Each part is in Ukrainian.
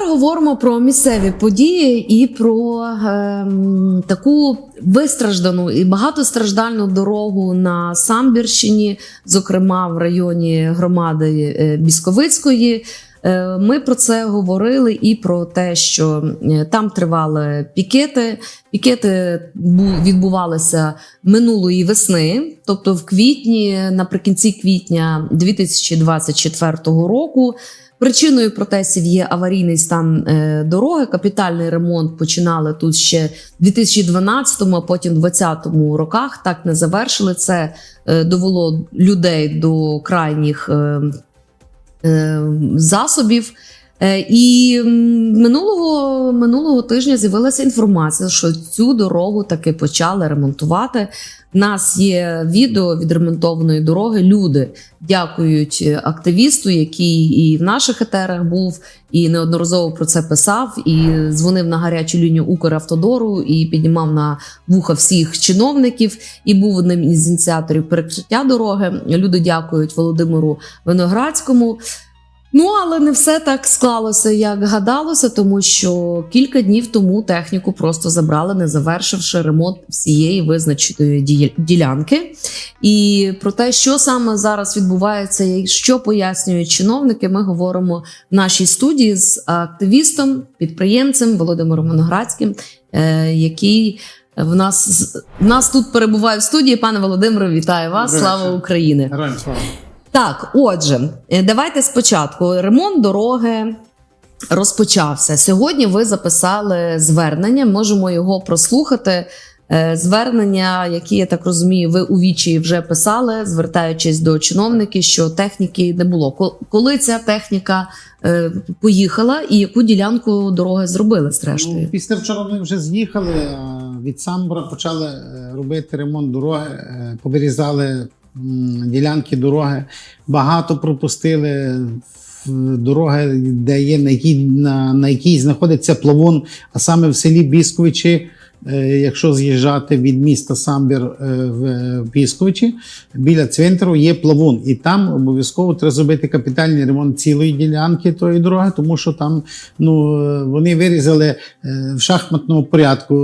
Тепер говоримо про місцеві події і про ем, таку вистраждану і багатостраждальну дорогу на Самбірщині, зокрема в районі громади е, Бісковицької. Е, Ми про це говорили і про те, що е, там тривали пікети. Пікети відбувалися минулої весни, тобто в квітні, наприкінці квітня 2024 року. Причиною протестів є аварійний стан е, дороги. Капітальний ремонт починали тут ще в 2012, а потім 2020 роках. Так не завершили. Це е, довело людей до крайніх е, засобів. Е, І минулого, минулого тижня з'явилася інформація, що цю дорогу таки почали ремонтувати. У нас є відео відремонтованої дороги. Люди дякують активісту, який і в наших етерах був, і неодноразово про це писав, і дзвонив на гарячу лінію Укравтодору і піднімав на вуха всіх чиновників. І був одним із ініціаторів перекриття дороги. Люди дякують Володимиру Виноградському. Ну, але не все так склалося, як гадалося, тому що кілька днів тому техніку просто забрали, не завершивши ремонт всієї визначеної ді- ділянки. І про те, що саме зараз відбувається, і що пояснюють чиновники, ми говоримо в нашій студії з активістом, підприємцем Володимиром Виноградським, е, який в нас в нас тут перебуває в студії. Пане Володимире, вітаю вас! Добрий Слава. Україні! Героям слава. Так, отже, е, давайте спочатку. Ремонт дороги розпочався. Сьогодні ви записали звернення. Можемо його прослухати. Е, Звернення, які я так розумію, ви у вічі вже писали, звертаючись до чиновників, що техніки не було. Ко- Коли ця техніка е, поїхала, і яку ділянку дороги зробили Ну, після вчора ми вже з'їхали. Від Самбора почали робити ремонт дороги, повирізали ділянки дороги. Багато пропустили дороги, де є на якій, на, на якій знаходиться плавун, а саме в селі Бісковичі. Е, Якщо з'їжджати від міста Самбір е, в Бісковичі, біля цвинтару є плавун, і там обов'язково треба зробити капітальний ремонт цілої ділянки тої дороги, тому що там ну, е, вони вирізали в шахматному порядку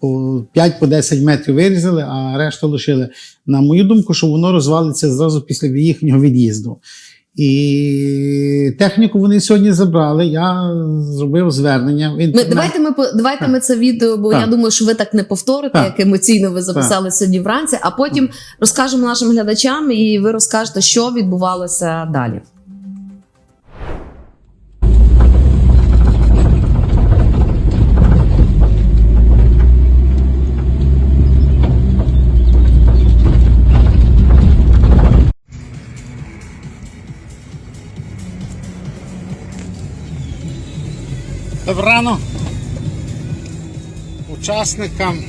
по 5-10 метрів вирізали, а решту лишили. На мою думку, що воно розвалиться зразу після їхнього від'їзду. І техніку вони сьогодні забрали. Я зробив звернення. в Ми, давайте ми давайте Так. ми це відео, бо Так. я думаю, що ви так не повторите, Так. як емоційно ви записали сьогодні вранці. А потім розкажемо нашим глядачам, і ви розкажете, що відбувалося далі. Добре рано. Учасникам,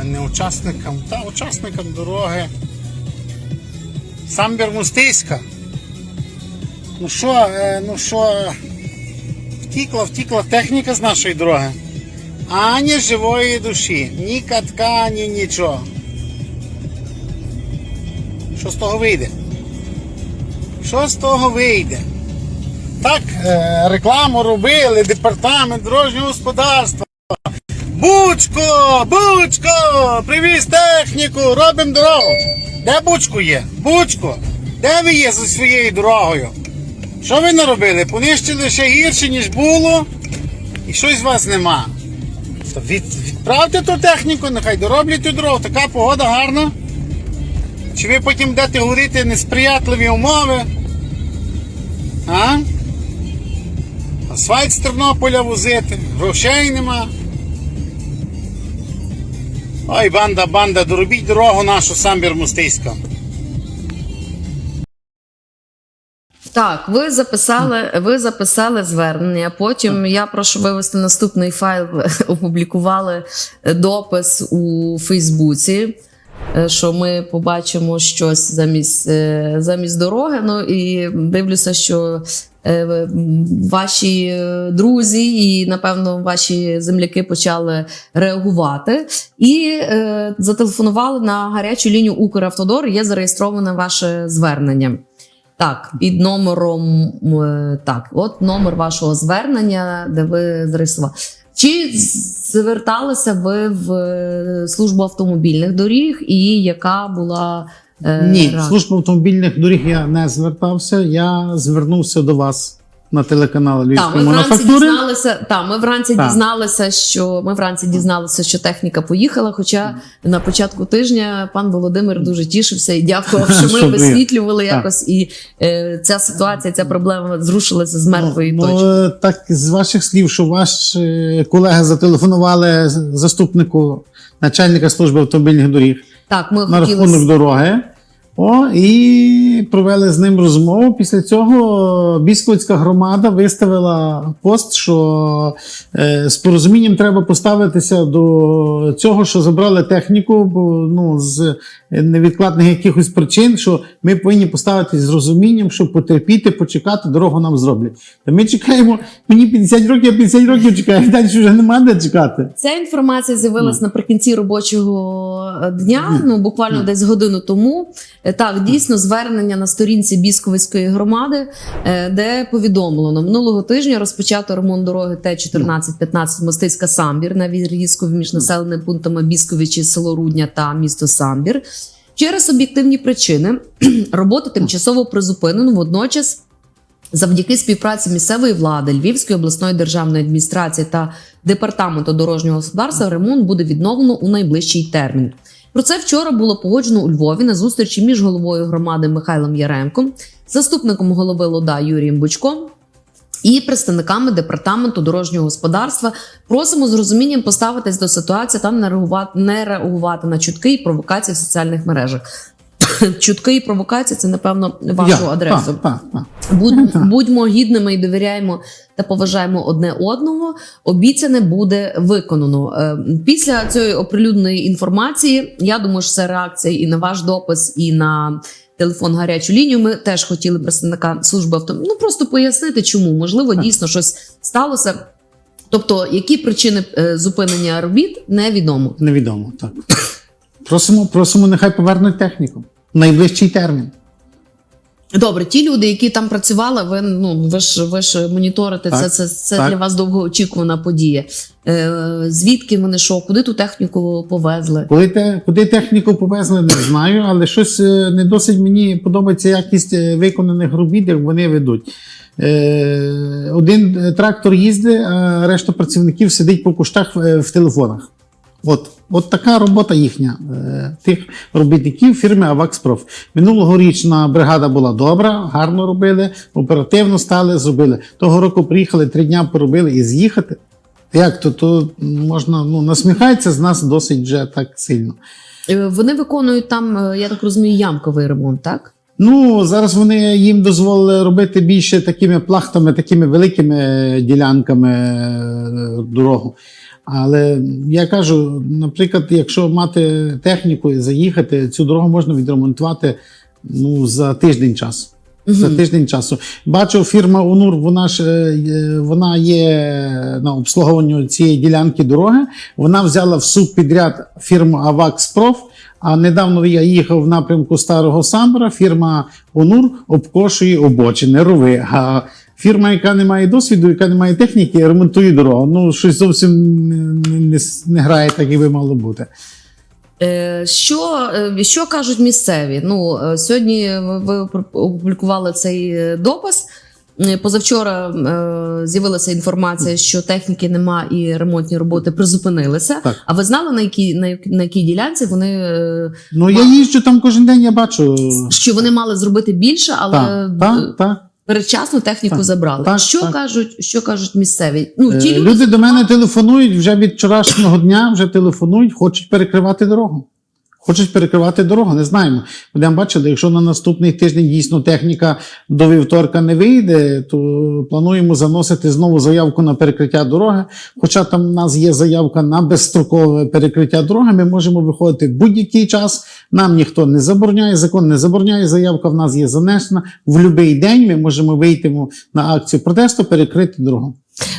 е, не учасникам, та учасникам дороги. Самбір Мустиська. Ну що, е, ну що, втікла, втікла техніка з нашої дороги. Ані живої душі, ні катка, ні нічого. Що з того вийде? Що з того вийде? Так, е, рекламу робили, департамент дорожнього господарства. Бучко! Бучко! Привіз техніку, робимо дорогу. Де Бучко є? Бучко! Де ви є зі своєю дорогою? Що ви наробили? Понищили ще гірше, ніж було, і щось з вас нема. То від, відправте ту техніку, нехай дороблять ту дорогу, така погода гарна. Чи ви потім будете говорити несприятливі умови? А? Асфальт з Тернополя возити, грошей нема. Ой, банда, банда, доробіть дорогу нашу самбір мустиська. Так, ви записали, ви записали звернення. Потім я прошу вивести наступний файл. Опублікували допис у Фейсбуці. Е, Що ми побачимо щось замість, е, замість дороги. Ну і дивлюся, що е, ваші друзі і, напевно, ваші земляки почали реагувати і зателефонували на гарячу лінію Укравтодор. Є зареєстроване ваше звернення. Так, під номером так, от номер вашого звернення, де ви зареєстрували. Чи зверталися ви в е, службу автомобільних доріг, і яка була е, Ні, реакція? службу автомобільних доріг я не звертався. Я звернувся до вас на телеканал Львівської ми вранці мануфактури. дізналися. Та ми вранці Так. дізналися, що ми вранці дізналися, що техніка поїхала. Хоча на початку тижня пан Володимир дуже тішився і дякував, що Що ми висвітлювали якось, і е, ця ситуація, ця проблема зрушилася з мертвої ну, точки. ну, так з ваших слів, що ваш е, колега зателефонували заступнику начальника служби автомобільних доріг Так, ми на хотіли рахунок дороги. О, і провели з ним розмову. Після цього Бісковицька громада виставила пост, що е, з порозумінням треба поставитися до цього, що забрали техніку, бо ну з невідкладних якихось причин, що ми повинні поставитися з розумінням, щоб потерпіти, почекати, дорогу нам зроблять. Та ми чекаємо, мені 50 років, я 50 років чекаю, далі вже нема де чекати. Ця інформація з'явилась наприкінці робочого е, дня, ну буквально десь годину тому. Е, Так, дійсно, звернення на сторінці Бісковицької громади, е, де повідомлено минулого тижня розпочато ремонт дороги Т-14-15 Мостицька Самбір на відрізку між населеними пунктами Бісковичі, село Рудня та місто Самбір. Через об'єктивні причини роботу тимчасово призупинено водночас. Завдяки співпраці місцевої влади, Львівської обласної державної адміністрації та департаменту дорожнього господарства ремонт буде відновлено у найближчий термін. Про це вчора було погоджено у Львові на зустрічі між головою громади Михайлом Яремком, заступником голови Лода Юрієм Бучком і представниками департаменту дорожнього господарства. Просимо з розумінням поставитись до ситуації та не реагувати, не реагувати на чутки і провокації в соціальних мережах. Чутки і провокації це напевно вашу адресу. Так, так, так. Будь, будьмо гідними і довіряємо та поважаємо одне одного. Обіцяне буде виконано. Е, Після цієї оприлюдненої інформації, я думаю, що це реакція і на ваш допис, і на телефон гарячу лінію. Ми теж хотіли представника служби авто. Ну просто пояснити, чому можливо дійсно щось сталося. Тобто, які причини е, зупинення робіт, невідомо. Невідомо, так. Просимо, просимо, нехай повернуть техніку. В найближчий термін. Добре, ті люди, які там працювали, ви ну ви ж ви ж моніторите Так, це. Це, це так. для вас довгоочікувана подія. Е, звідки вони що, куди ту техніку повезли? Коли те, куди техніку повезли, не знаю, але щось е, не досить мені подобається якість е, виконаних робіт, як вони ведуть. Е, один е, трактор їздить, а решта працівників сидить по куштах в телефонах. От, от така робота їхня, е, тих робітників фірми Авакспроф. Минулогорічна бригада була добра, гарно робили, оперативно стали, зробили. Того року приїхали, три дня поробили і з'їхати. Як то, то можна ну, насміхається з нас досить вже так сильно. Е, вони виконують там, е, я так розумію, ямковий ремонт, так? Ну, зараз вони їм дозволили робити більше такими плахтами, такими великими ділянками дорогу. Але я кажу, наприклад, якщо мати техніку і заїхати, цю дорогу можна відремонтувати ну, за тиждень часу. За тиждень часу. Бачу, фірма УНУР, вона ж е, вона є на обслуговуванню цієї ділянки дороги. Вона взяла в субпідряд фірму Авакспроф. А недавно я їхав в напрямку Старого Самбора, фірма ОНУР обкошує обочини, рови. А фірма, яка не має досвіду, яка не має техніки, ремонтує дорогу. Ну, щось зовсім не, не, не грає так, як би мало бути. Е, Що, е, що кажуть місцеві? Ну, е, сьогодні ви- опублікували цей допис. Позавчора е, з'явилася інформація, що техніки нема і ремонтні роботи призупинилися. Так. А ви знали, на якій, на, на якій ділянці вони Ну, я їжджу там кожен день, я бачу. що вони мали зробити більше, але Так, так, так. Передчасно техніку Так, забрали. так, що так. кажуть, що кажуть місцеві? Ну ті Е, люди, Люди до мене телефонують вже від вчорашнього дня, вже телефонують, хочуть перекривати дорогу. Хочуть перекривати дорогу, не знаємо. Будемо бачити, якщо на наступний тиждень дійсно техніка до вівторка не вийде, то плануємо заносити знову заявку на перекриття дороги. Хоча там в нас є заявка на безстрокове перекриття дороги, ми можемо виходити будь-який час. Нам ніхто не забороняє, закон не забороняє. Заявка в нас є занесена. В будь-який день ми можемо вийти на акцію протесту, перекрити дорогу.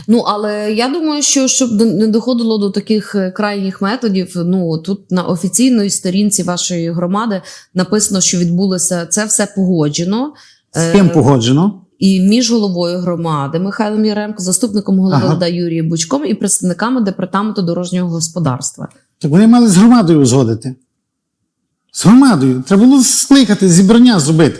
Ну але я думаю, що щоб не доходило до таких е, крайніх методів. Ну тут на офіційній сторінці вашої громади написано, що відбулося це все погоджено. З ким погоджено? і між головою громади Михайлом Яремко, заступником голови Ага. Юрієм Бучком і представниками департаменту дорожнього господарства. Так вони мали з громадою узгодити. З громадою. Треба було скликати, зібрання зробити.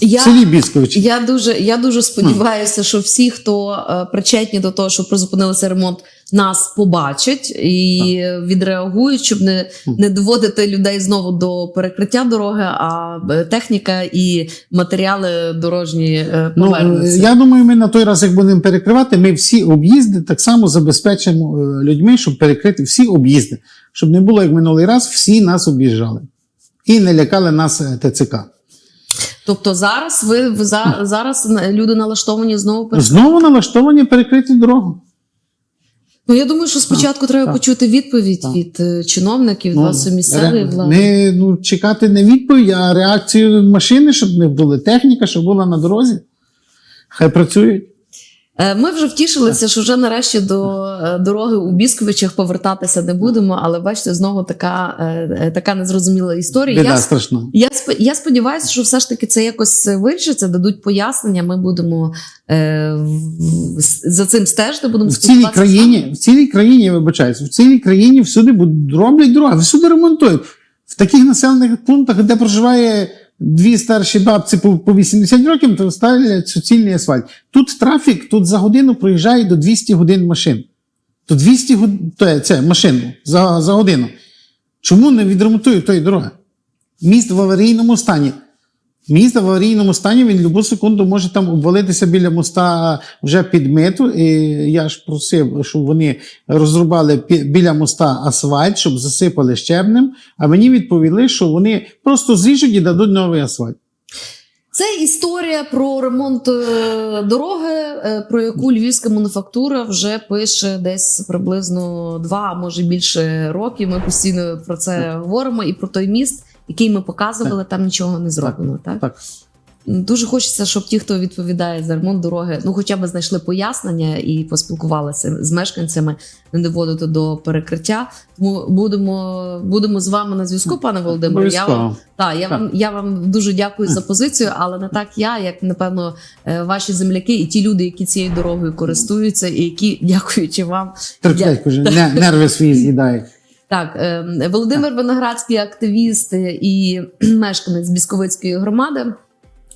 Я, селі Біскович. я дуже я дуже сподіваюся, що всі, хто е, причетні до того, що призупинилися ремонт, нас побачать і відреагують, щоб не, не доводити людей знову до перекриття дороги, а е, техніка і матеріали дорожні е, Ну, повернуться. я думаю, ми на той раз, як будемо перекривати, ми всі об'їзди так само забезпечимо е, людьми, щоб перекрити всі об'їзди. Щоб не було як минулий раз, всі нас об'їжджали. І не лякали нас е, ТЦК. Тобто зараз ви, ви за, зараз люди налаштовані знову перед... Знову налаштовані перекрити дорогу. Ну я думаю, що спочатку треба так. почути відповідь Так. від е, чиновників, Ну, вас місцевої влади. Не, ну, чекати не відповідь, а реакцію машини, щоб не були техніка, щоб була на дорозі. Хай працюють. Е, Ми вже втішилися, що вже нарешті до е, дороги у Бісковичах повертатися не будемо, але бачите, знову така, е, така незрозуміла історія. Біда Я, страшна. я, я сподіваюся, що все ж таки це якось вирішиться, дадуть пояснення. Ми будемо е, за цим стежити, будемо В цілій країні, в цілій країні, я вибачаюсь, в цілій країні всюди роблять дороги, всюди ремонтують. В таких населених пунктах, де проживає дві старші бабці по, по 80 років, то ставлять суцільний асфальт. Тут трафік, тут за годину проїжджає до 200 годин машин. То 200 годин, то це машин за, за годину. Чому не відремонтують тої дороги? Міст в аварійному стані. Міст в аварійному стані, він любу секунду може там обвалитися біля моста вже під миту. І я ж просив, щоб вони розрубали біля моста асфальт, щоб засипали щебнем. А мені відповіли, що вони просто зріжуть і дадуть новий асфальт. Це історія про ремонт е, дороги, е, про яку львівська мануфактура вже пише десь приблизно два, може більше років. Ми постійно про це говоримо і про той міст, який ми показували, там нічого не зроблено. Так? Так. дуже хочеться, щоб ті, хто відповідає за ремонт дороги, ну хоча б знайшли пояснення і поспілкувалися з мешканцями, не доводити до перекриття. Тому будемо, будемо з вами на зв'язку, пане Володимире. Я вам так, я вам я вам дуже дякую за позицію, але не так я, як напевно е, ваші земляки і ті люди, які цією дорогою користуються, і які, дякуючи вам, Терплять, не- нерви свої з'їдають. Так е, Володимир Виноградський, активіст і мешканець Бісковицької громади,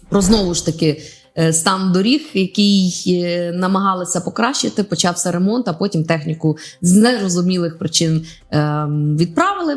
про знову ж таки. е, Стан доріг, який е, намагалися покращити, почався ремонт, а потім техніку з незрозумілих причин ем, відправили.